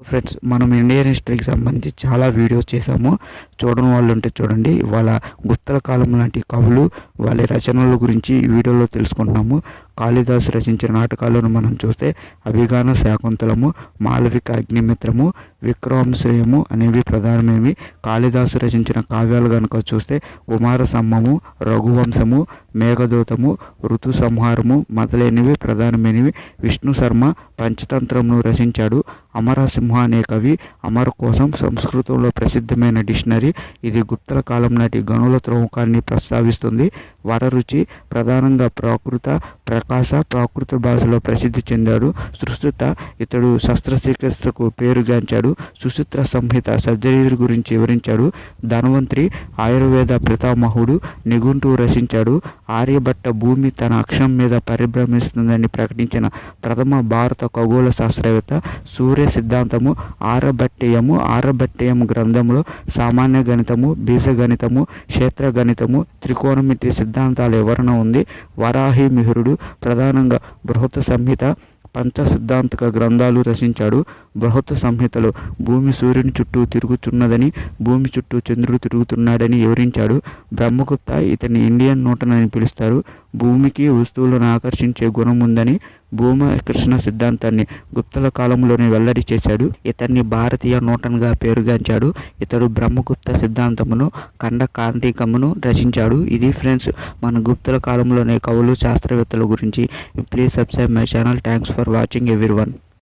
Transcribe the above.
Friends మనం Indian హిస్టరీకి సంబంధించి చాలా వీడియోస్ చేశాము. చూడని వాళ్ళు ఉంటే చూడండి. వాళ్ళ గుప్తల కాలం లాంటి కవులు వాళ్ళ రచనల గురించి ఈ వీడియోలో తెలుసుకుంటున్నాము. కాళిదాసు రచించిన నాటకాలను మనం చూస్తే అభిగాన శాకుంతలము మాలవిక అగ్నిమిత్రము విక్రమశ్రయము అనేవి ప్రధానమేవి కాళిదాసు రచించిన కావ్యాలు కనుక చూస్తే కుమార సమ్మము రఘువంశము మేఘదూతము ఋతు సంహారము మొదలైనవి ప్రధానమైనవి. విష్ణు శర్మ పంచతంత్రమును రచించాడు. అమరసింహ అనే కవి. అమర కోసం సంస్కృతంలో ప్రసిద్ధమైన డిక్షనరీ. ఇది గుప్తల కాలం నాటి గనుల త్రవ్వకాన్ని ప్రస్తావిస్తుంది. వరరుచి ప్రధానంగా ప్రాకృత ప్రకాశ ప్రాకృత భాషలో ప్రసిద్ధి చెందాడు. సుశ్రుత ఇతడు శస్త్రచికిత్సకు పేరుగాంచాడు. సుశుత్ర సంహిత సర్జరీ గురించి వివరించాడు. ధన్వంతరి ఆయుర్వేద పితామహుడు నిఘంటు రచించాడు. ఆర్యభట్ట భూమి తన అక్షం మీద పరిభ్రమిస్తుందని ప్రకటించిన ప్రథమ భారత ఖగోళ శాస్త్రవేత్త సూర్య సిద్ధాంతము ఆరభట్టేయము ఆరభట్టేయము గ్రంథంలో సామాన్య గణితము బీజగణితము క్షేత్ర గణితము త్రికోణమితి సిద్ధాంతాల వివరణ ఉంది. వరాహి మిహిరుడు ప్రధానంగా బృహత్ సంహిత పంచ సిద్ధాంతక గ్రంథాలు రచించాడు. బృహత్ సంహితలో భూమి సూర్యుని చుట్టూ తిరుగుతున్నదని భూమి చుట్టూ చంద్రుడు తిరుగుతున్నాడని వివరించాడు. బ్రహ్మగుప్త ఇతని ఇండియన్ నూటన్ అని పిలుస్తారు. భూమికి వస్తువులను ఆకర్షించే గుణం ఉందని భూమి సిద్ధాంతాన్ని గుప్తల కాలంలోనే వెల్లడి చేశాడు. ఇతన్ని భారతీయ నూటన్గా పేరుగాంచాడు. ఇతడు బ్రహ్మగుప్త సిద్ధాంతమును ఖండ కార్తీకమును రచించాడు. ఇది ఫ్రెండ్స్ మన గుప్తల కాలంలోనే కవులు శాస్త్రవేత్తల గురించి. Please subscribe my channel. Thanks for watching everyone